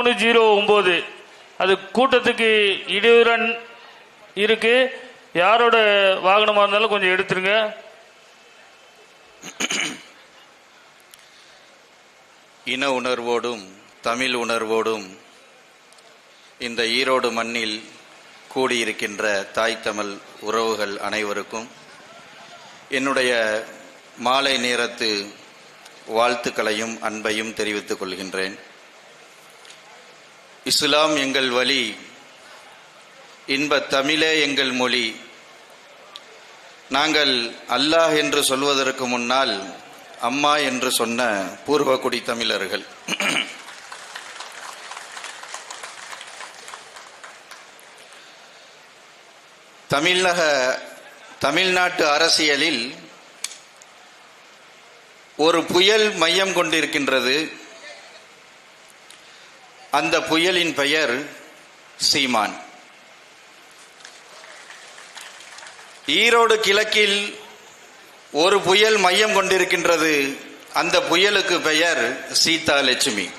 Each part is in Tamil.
மூணு ஜீரோ ஒம்பது. அது கூட்டத்துக்கு இடையூறன் இருக்கு. யாரோட வாகனமாக இருந்தாலும் கொஞ்சம் எடுத்துருங்க. இன உணர்வோடும் தமிழ் உணர்வோடும் இந்த ஈரோடு மண்ணில் கூடியிருக்கின்ற தாய் தமிழ் உறவுகள் அனைவருக்கும் என்னுடைய மாலை நேரத்து வாழ்த்துக்களையும் அன்பையும் தெரிவித்துக் கொள்கின்றேன். இஸ்லாம் எங்கள் வழி இன்பத் தமிழே எங்கள் மொழி. நாங்கள் அல்லாஹ் என்று சொல்வதற்கு முன்னால் அம்மா என்று சொன்ன பூர்வகுடி தமிழர்கள். தமிழக தமிழ்நாட்டு அரசியலில் ஒரு புயல் மையம் கொண்டிருக்கின்றது. அந்த புயலின் பெயர் சீமான். ஈரோடு கிழக்கில் ஒரு புயல் மையம் கொண்டிருக்கின்றது. அந்த புயலுக்கு பெயர் சீதா லட்சுமி.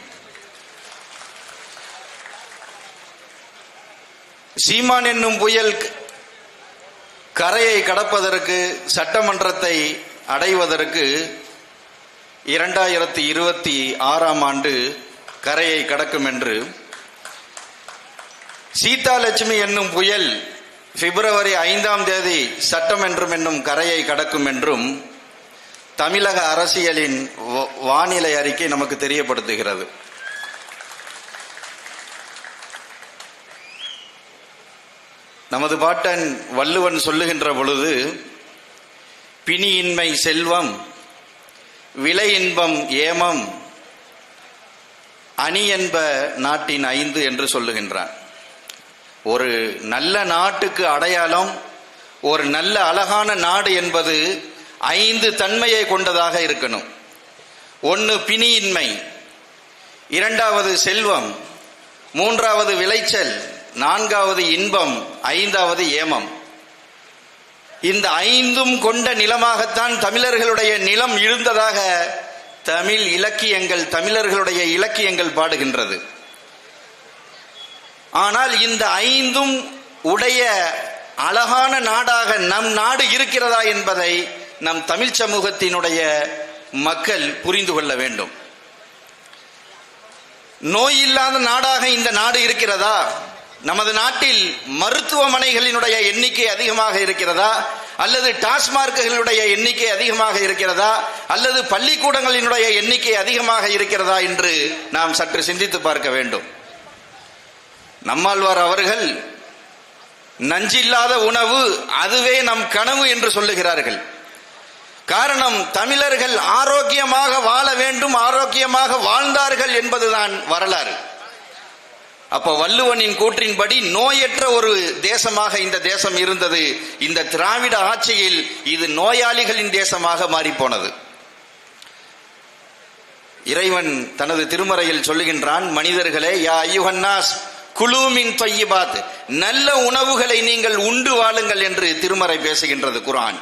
சீமான் என்னும் புயல் கரையை கடப்பதற்கு சட்டமன்றத்தை அடைவதற்கு இரண்டாயிரத்தி இருபத்தி ஆறாம் ஆண்டு கரையை கடக்கும் என்று சீதா லட்சுமி என்னும் புயல் பிப்ரவரி ஐந்தாம் தேதி சட்டம் என்றும் என்னும் கரையை கடக்கும் என்றும் தமிழக அரசியலின் வ- வானிலை அறிக்கை நமக்கு தெரியப்படுத்துகிறது. நமது பாட்டன் வள்ளுவன் சொல்லுகின்ற பொழுது பிணியின்மை செல்வம் விலை இன்பம் ஏமம் அணி என்ப நாட்டின் ஐந்து என்று சொல்லுகின்றான். ஒரு நல்ல நாட்டுக்கு அடையாளம் ஒரு நல்ல அழகான நாடு என்பது ஐந்து தன்மையை கொண்டதாக இருக்கணும். ஒன்று பிணியின்மை இரண்டாவது செல்வம் மூன்றாவது விளைச்சல் நான்காவது இன்பம் ஐந்தாவது ஏமம். இந்த ஐந்தும் கொண்ட நிலமாகத்தான் தமிழர்களுடைய நிலம் இருந்ததாக தமிழ் இலக்கியங்கள் தமிழர்களுடைய இலக்கியங்கள் பாடுகின்றது. ஆனால் இந்த ஐந்தும் உடைய அழகான நாடாக நம் நாடு இருக்கிறதா என்பதை நம் தமிழ் சமூகத்தினுடைய மக்கள் புரிந்து கொள்ள வேண்டும். நோய் இல்லாத நாடாக இந்த நாடு இருக்கிறதா? நமது நாட்டில் மருத்துவமனைகளினுடைய எண்ணிக்கை அதிகமாக இருக்கிறதா? அல்லது டாஸ்மார்க்குகளுடைய எண்ணிக்கை அதிகமாக இருக்கிறதா? அல்லது பள்ளிக்கூடங்களினுடைய எண்ணிக்கை அதிகமாக இருக்கிறதா என்று நாம் சற்று சிந்தித்து பார்க்க வேண்டும். நம்மாழ்வார் அவர்கள் நஞ்சில்லாத உணவு அதுவே நம் கனவு என்று சொல்லுகிறார்கள். காரணம் தமிழர்கள் ஆரோக்கியமாக வாழ வேண்டும் ஆரோக்கியமாக வாழ்ந்தார்கள் என்பதுதான் வரலாறு. அப்ப வள்ளுவனின் கூற்றின்படி நோயற்ற ஒரு தேசமாக இந்த தேசம் இருந்தது. இந்த திராவிட ஆட்சியில் இது நோயாளிகளின் தேசமாக மாறிப்போனது. இறைவன் தனது திருமறையில் சொல்லுகின்றான் மனிதர்களே யா ஐயுகன்னாஸ் குலூமின் தொய்யிபாத் நல்ல உணவுகளை நீங்கள் உண்டு வாழுங்கள் என்று திருமறை பேசுகின்றது குர்ஆன்.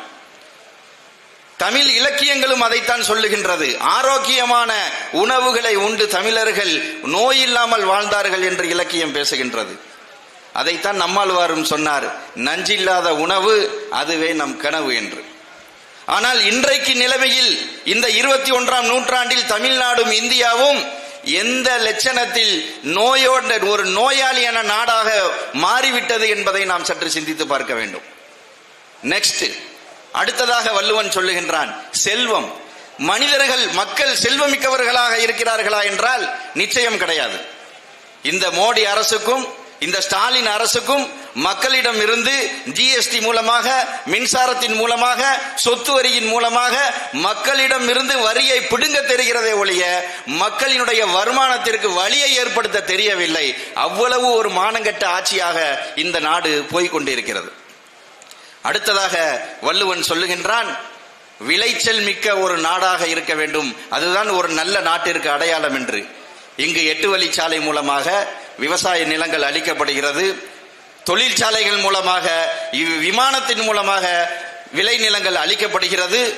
தமிழ் இலக்கியங்களும் அதைத்தான் சொல்லுகின்றது. ஆரோக்கியமான உணவுகளை உண்டு தமிழர்கள் நோயில்லாமல் வாழ்ந்தார்கள் என்று இலக்கியம் பேசுகின்றது. அதைத்தான் நம்மாழ்வாரும் சொன்னார். நஞ்சில்லாத உணவு அதுவே நம் கனவு என்று. ஆனால் இன்றைக்கு நிலைமையில் இந்த இருபத்தி ஒன்றாம் நூற்றாண்டில் தமிழ்நாடும் இந்தியாவும் எந்த லட்சணத்தில் நோயோட ஒரு நோயாளியான நாடாக மாறிவிட்டது என்பதை நாம் சற்று சிந்தித்து பார்க்க வேண்டும். நெக்ஸ்ட் அடுத்ததாக வள்ளுவன் சொல்லுகின்றான் செல்வம். மனிதர்கள் மக்கள் செல்வமிக்கவர்களாக இருக்கிறார்களா என்றால் நிச்சயம் கிடையாது. இந்த மோடி அரசுக்கும் இந்த ஸ்டாலின் அரசுக்கும் மக்களிடம் இருந்து ஜிஎஸ்டி மூலமாக மின்சாரத்தின் மூலமாக சொத்து வரியின் மூலமாக மக்களிடம் இருந்து வரியை பிடுங்க தெரிகிறதே ஒழிய மக்களினுடைய வருமானத்திற்கு வழியை ஏற்படுத்த தெரியவில்லை. அவ்வளவு ஒரு மானங்கட்ட ஆட்சியாக இந்த நாடு போய்கொண்டிருக்கிறது அடுத்ததாக வள்ளுவன் சொல்லுகின்றான் விளைச்சல் மிக்க ஒரு நாடாக இருக்க வேண்டும். அதுதான் ஒரு நல்ல நாட்டிற்கு அடையாளம் என்று. இங்கு எட்டு வழிச்சாலை மூலமாக விவசாய நிலங்கள் அளிக்கப்படுகிறது. தொழிற்சாலைகள் மூலமாக விமானத்தின் மூலமாக விளைநிலங்கள் அளிக்கப்படுகிறது.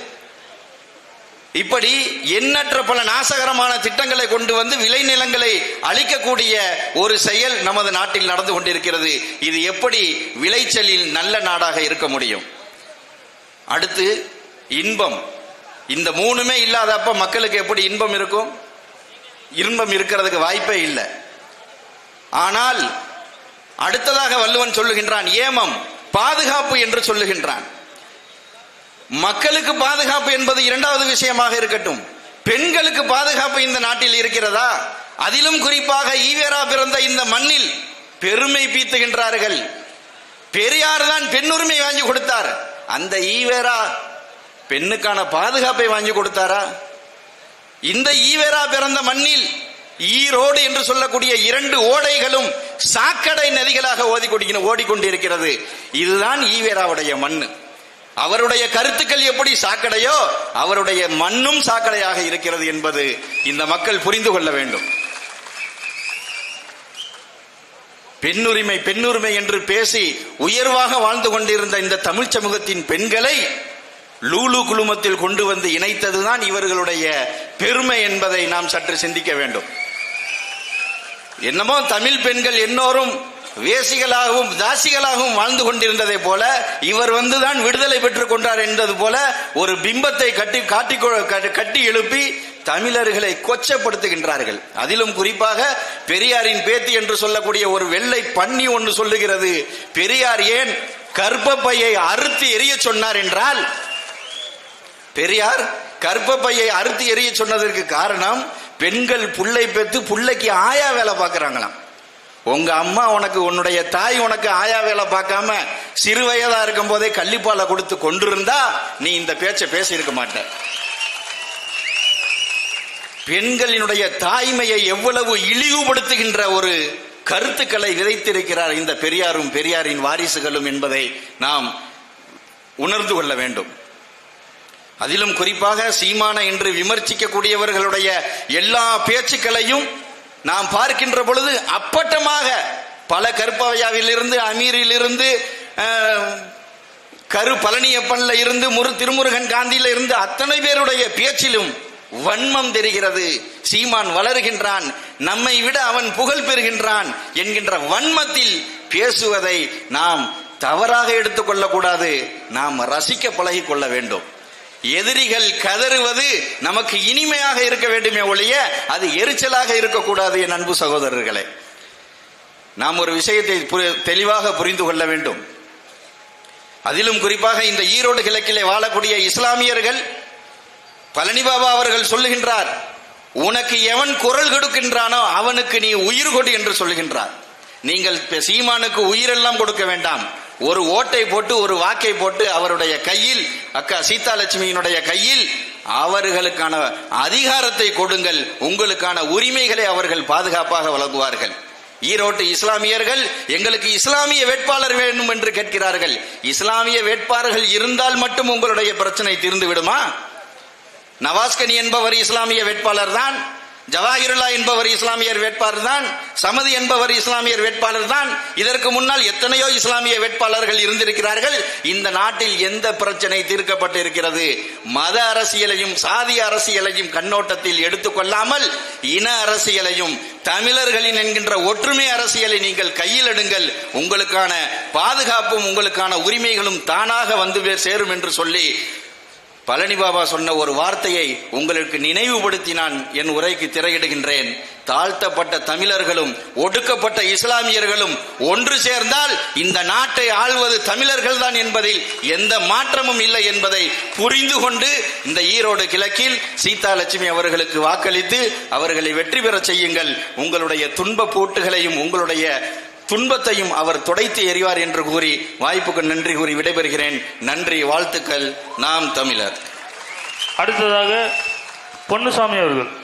இப்படி எண்ணற்ற பல நாசகரமான திட்டங்களை கொண்டு வந்து விளைநிலங்களை அழிக்கக்கூடிய ஒரு செயல் நமது நாட்டில் நடந்து கொண்டிருக்கிறது. இது எப்படி விளைச்சலில் நல்ல நாடாக இருக்க முடியும்? அடுத்து இன்பம். இந்த மூணுமே இல்லாதப்ப மக்களுக்கு எப்படி இன்பம் இருக்கும்? இன்பம் இருக்கிறதுக்கு வாய்ப்பே இல்லை. ஆனால் அடுத்ததாக வள்ளுவன் சொல்லுகின்றான் ஏமம் பாதுகாப்பு என்று சொல்லுகின்றான். மக்களுக்கு பாதுகாப்பு என்பது இரண்டாவது விஷயமாக இருக்கட்டும். பெண்களுக்கு பாதுகாப்பு இந்த நாட்டில் இருக்கிறதா? அதிலும் குறிப்பாக ஈவேரா பிறந்த இந்த மண்ணில் பெருமை பீத்துகின்றார்கள். பெரியார் தான் பெண்ணுரிமை வாங்கி கொடுத்தார். அந்த ஈவேரா பெண்ணுக்கான பாதுகாப்பை வாங்கி கொடுத்தாரா? இந்த ஈவேரா பிறந்த மண்ணில் ஈரோடு என்று சொல்லக்கூடிய இரண்டு ஓடைகளும் சாக்கடை நதிகளாக ஓடிக்கொண்டிருக்கிறது. இதுதான் ஈவேராவுடைய மண்ணு. அவருடைய கருத்துக்கள் எப்படி சாக்கடையோ அவருடைய மண்ணும் சாக்கடையாக இருக்கிறது என்பது இந்த மக்கள் புரிந்து கொள்ள வேண்டும். பெண்ணுரிமை பெண்ணுரிமை என்று பேசி உயர்வாக வாழ்ந்து கொண்டிருந்த இந்த தமிழ் சமூகத்தின் பெண்களை லூலு குழுமத்தில் கொண்டு வந்து இணைத்ததுதான் இவர்களுடைய பெருமை என்பதை நாம் சற்று சிந்திக்க வேண்டும். என்னமோ தமிழ் பெண்கள் எல்லோரும் வேசிகளாகவும் தாசிகளாகவும் வாழ்ந்து கொண்டிருந்ததை போல இவர் வந்துதான் விடுதலை பெற்றுக் கொண்டார் என்பது போல ஒரு பிம்பத்தை கட்டி காட்டி கட்டி எழுப்பி தமிழர்களை கொச்சப்படுத்துகின்றார்கள். அதிலும் குறிப்பாக பெரியாரின் பேத்தி என்று சொல்லக்கூடிய ஒரு வெள்ளை பன்னி ஒன்று சொல்லுகிறது. பெரியார் ஏன் கர்ப்பப்பையை அறுத்து எரிய சொன்னார் என்றால்? பெரியார் கர்ப்பப்பையை அறுத்து எரிய சொன்னதற்கு காரணம் பெண்கள் புள்ளை பெற்று புள்ளைக்கு ஆயா வேலை பார்க்கிறாங்களாம். உங்க அம்மா உனக்கு உன்னுடைய தாய் உனக்கு ஆயா வேலை பார்க்காம சிறு வயதா இருக்கும் போதே கள்ளிப்பாலை கொடுத்து கொண்டிருந்தா நீ இந்த பேச்சை பேசியிருக்க மாட்ட பெண்களினுடைய தாய்மையை எவ்வளவு இழிவுபடுத்துகின்ற ஒரு கருத்துக்களை விதைத்திருக்கிறார் இந்த பெரியாரும் பெரியாரின் வாரிசுகளும் என்பதை நாம் உணர்ந்து கொள்ள வேண்டும். அதிலும் குறிப்பாக சீமான என்று விமர்சிக்கக்கூடியவர்களுடைய எல்லா பேச்சுக்களையும் நாம் பார்க்கின்ற பொழுது அப்பட்டமாக பல கருப்பவையாவிலிருந்து அமீரிலிருந்து கரு பழனியப்பன்ல இருந்து முரு திருமுருகன் காந்தியில இருந்து அத்தனை பேருடைய பேச்சிலும் வன்மம் தெரிகிறது. சீமான் வளர்கின்றான் நம்மை விட அவன் புகழ் பெறுகின்றான் என்கின்ற வன்மத்தில் பேசுவதை நாம் தவறாக எடுத்துக்கொள்ளக்கூடாது. நாம் ரசிக்க பழகிக்கொள்ள வேண்டும். எதிரிகள் கதறுவது நமக்கு இனிமையாக இருக்க வேண்டுமே ஒழிய அது எரிச்சலாக இருக்கக்கூடாது என் அன்பு சகோதரர்களே. நாம் ஒரு விஷயத்தை புரி- தெளிவாக புரிந்து கொள்ள வேண்டும். அதிலும் குறிப்பாக இந்த ஈரோடு கிழக்கிலே வாழக்கூடிய இஸ்லாமியர்கள் பழனி பாபா அவர்கள் சொல்லுகின்றார் உனக்கு எவன் குரல் கொடுக்கின்றானோ அவனுக்கு நீ உயிர் கொடு என்று சொல்லுகின்றார். நீங்கள் சீமானுக்கு உயிரெல்லாம் கொடுக்க வேண்டாம். ஒரு ஓட்டை போட்டு ஒரு வாக்கை போட்டு அவருடைய கையில் அக்கா சீதாலட்சுமியினுடைய கையில் அவர்களுக்கான அதிகாரத்தை கொடுங்கள். உங்களுக்கான உரிமைகளை அவர்கள் பாதுகாப்பாக வழங்குவார்கள். ஈரோட்டு இஸ்லாமியர்கள் எங்களுக்கு இஸ்லாமிய வேட்பாளர் வேண்டும் என்று கேட்கிறார்கள். இஸ்லாமிய வேட்பாளர்கள் இருந்தால் மட்டும் உங்களுடைய பிரச்சனை தீர்ந்து விடுமா நவாஸ்கனி என்பவர் இஸ்லாமிய வேட்பாளர் தான். ஜவாஹிருல்லா என்பவர் இஸ்லாமியர் வேட்பாளர் தான் சமதி என்பவர் இஸ்லாமியர் வேட்பாளர் தான் இதற்கு முன்னால் எத்தனையோ இஸ்லாமிய வேட்பாளர்கள் இருந்திருக்கிறார்கள். இந்த நாட்டில் எந்த பிரச்சனை தீர்க்கப்பட்டு இருக்கிறது மத அரசியலையும் சாதி அரசியலையும் கண்ணோட்டத்தில் எடுத்துக்கொள்ளாமல் இன அரசியலையும் தமிழர்களின் என்கின்ற ஒற்றுமை அரசியலை நீங்கள் கையில் எடுங்கள். உங்களுக்கான பாதுகாப்பும் உங்களுக்கான உரிமைகளும் தானாக வந்து சேரும் என்று சொல்லி பழனி பாபா சொன்ன ஒரு வார்த்தையை உங்களுக்கு நினைவுபடுத்தி நான் என் உரைக்கு திரையிடுகின்றேன். தாழ்த்தப்பட்ட தமிழர்களும் ஒடுக்கப்பட்ட இஸ்லாமியர்களும் ஒன்று சேர்ந்தால் இந்த நாட்டை ஆள்வது தமிழர்கள் தான் என்பதில் எந்த மாற்றமும் இல்லை என்பதை புரிந்து கொண்டு இந்த ஈரோடு கிழக்கில் சீதாலட்சுமி அவர்களுக்கு வாக்களித்து அவர்களை வெற்றி பெறச் செய்யுங்கள். உங்களுடைய துன்ப பூட்டுகளையும் உங்களுடைய துன்பத்தையும் அவர் துடைத்து எறிவார் என்று கூறி வாய்ப்புக்கு நன்றி கூறி விடைபெறுகிறேன். நன்றி வாழ்த்துக்கள். நாம் தமிழர். அடுத்ததாக பொன்னுசாமி அவர்கள்.